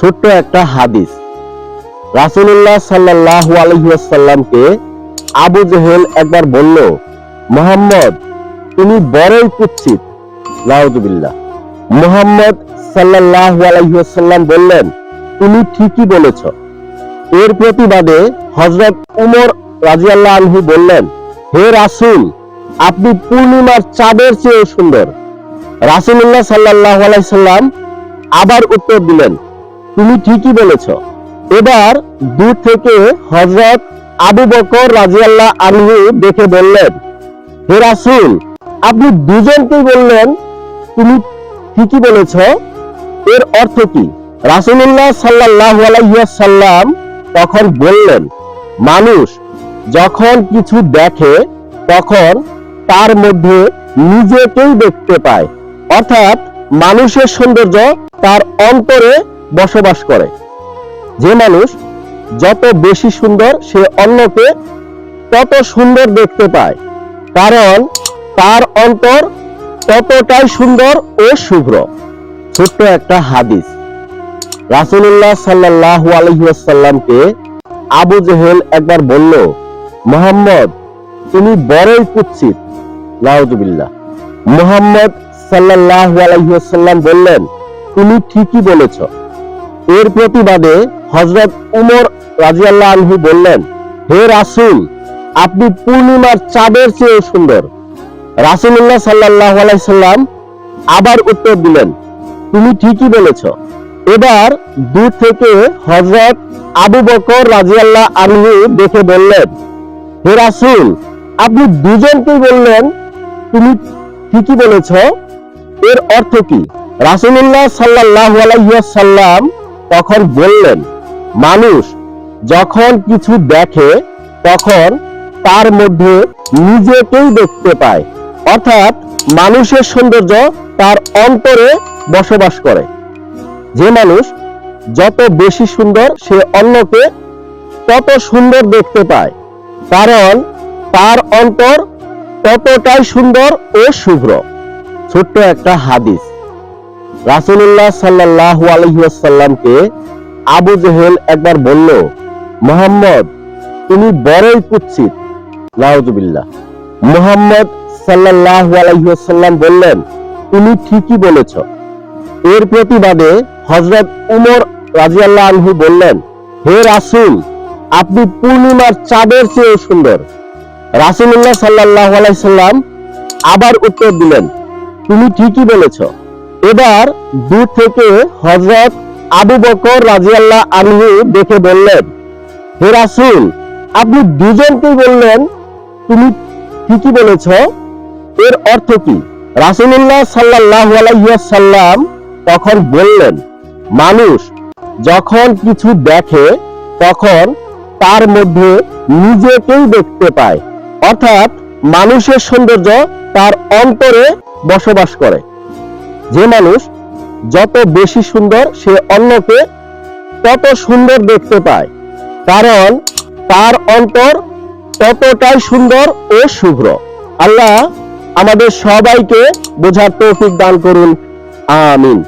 ছোট্ট একটা হাদিস। রাসূলুল্লাহ সাল্লাল্লাহু আলাইহি ওয়াসাল্লামকে আবু জেহেল একবার বলল, মোহাম্মদ, তুমি বড়ই নাউজুবিল্লাহ মোহাম্মদ সাল্লাল্লাহু আলাইহি বললেন, তুমি ঠিকই বলেছ। এর প্রতিবাদে হজরত উমর রাজিয়াল্লাহ আনহু বললেন, হে রাসূল, আপনি পূর্ণিমার চাঁদের চেয়েও সুন্দর। রাসূলুল্লাহ সাল্লাল্লাহু আলাইহি সাল্লাম আবার উত্তর দিলেন তুমি ঠিকই বলেছ। এবার দূর থেকে হযরত আবু বকর রাজিয়াল্লাহ আনহু দেখে বললেন, হে রাসূল, আপনি দুজনকেই বললেন, তুমি ঠিকই বলেছ। এর অর্থ কি? রাসূলুল্লাহ সাল্লাল্লাহু আলাইহি ওয়াসাল্লাম তখন বললেন, মানুষ যখন কিছু দেখে, তখন তার মধ্যে নিজেকেই দেখতে পায়। অর্থাৎ মানুষের সৌন্দর্য তার অন্তরে বসবাস করে। যে মানুষ যত বেশি সুন্দর সে অন্যকে তত সুন্দর দেখতে পায়, কারণ তার অন্তর ততটাই সুন্দর ও শুভ্র। ছোট্ট একটা হাদিস। রাসূলুল্লাহ সাল্লাল্লাহু আলাইহি ওয়াসাল্লামকে আবু জেহেল একবার বলল, মোহাম্মদ, তুমি বড়ই কুৎসিত। নাউজুবিল্লাহ। মোহাম্মদ সাল্লাল্লাহু আলাইহি ওয়াসাল্লাম বললেন, তুমি ঠিকই বলেছ। এর প্রতিবাদে হযরত উমর রাজিয়াল্লাহ আনহু বললেন, হে রাসূল, আপনি পূর্ণিমার চাঁদের চেয়ে সুন্দর। রাসূলুল্লাহ সাল্লাল্লাহু আলাইহি সাল্লাম আবার উত্তর দিলেন, তুমি ঠিকই বলেছ। এবার দূর থেকে হযরত আবু বকর রাজিয়াল্লাহ আনহু দেখে বললেন, হে রাসুল, আপনি দুজনকেই বললেন তুমি ঠিকই বলেছ। এর অর্থ কি? রাসূলুল্লাহ সাল্লাল্লাহু আলাইহি ওয়াসাল্লাম তখন বললেন, মানুষ যখন কিছু দেখে, তখন তার মধ্যে নিজেকেই দেখতে পায়। অর্থাৎ মানুষের সৌন্দর্য তার অন্তরে বসবাস করে। যে মানুষ যত বেশি সুন্দর সে অন্যকে তত সুন্দর দেখতে পায়। কারণ তার অন্তর ততটাই সুন্দর ও শুভ্র। ছোট্ট একটা হাদিস। রাসূলুল্লাহ সাল্লাল্লাহু আলাইহি ওয়াসাল্লামকে আবু জেহেল একবার বলল, মোহাম্মদ, তুমি বড়ই কুৎসিত। নাউজুবিল্লাহ। মোহাম্মদ সাল্লাল্লাহু আলাইহি ওয়াসাল্লাম বললেন, তুমি ঠিকই বলেছ। এর প্রতিবাদে হযরত উমর রাজিয়াল্লাহ আনহু বললেন, হে রাসূল, আপনি পূর্ণিমার চাঁদের চেয়ে সুন্দর। রাসূলুল্লাহ সাল্লাল্লাহু আলাইহি সাল্লাম আবার উত্তর দিলেন, তুমি ঠিকই বলেছ। এবার দূর থেকে হযরত আবু বকর রাজিয়াল্লাহ আনহু দেখে বললেন, হে রাসুল, আপনি দুজনকেই বললেন, তুমি ঠিকই বলেছ। এর অর্থ কি? রাসূলুল্লাহ সাল্লাল্লাহু আলাইহি ওয়াসাল্লাম তখন বললেন, মানুষ যখন কিছু দেখে, তখন তার মধ্যে নিজেকেই দেখতে পায়। অর্থাৎ মানুষের সৌন্দর্য তার অন্তরে বসবাস করে। যে মানুষ যত বেশি সুন্দর সে অন্যকে তত সুন্দর দেখতে পায়। কারণ তার অন্তর ততটাই সুন্দর ও শুভ্র। আল্লাহ আমাদের সবাইকে বোঝার তৌফিক দান করুন। আমিন।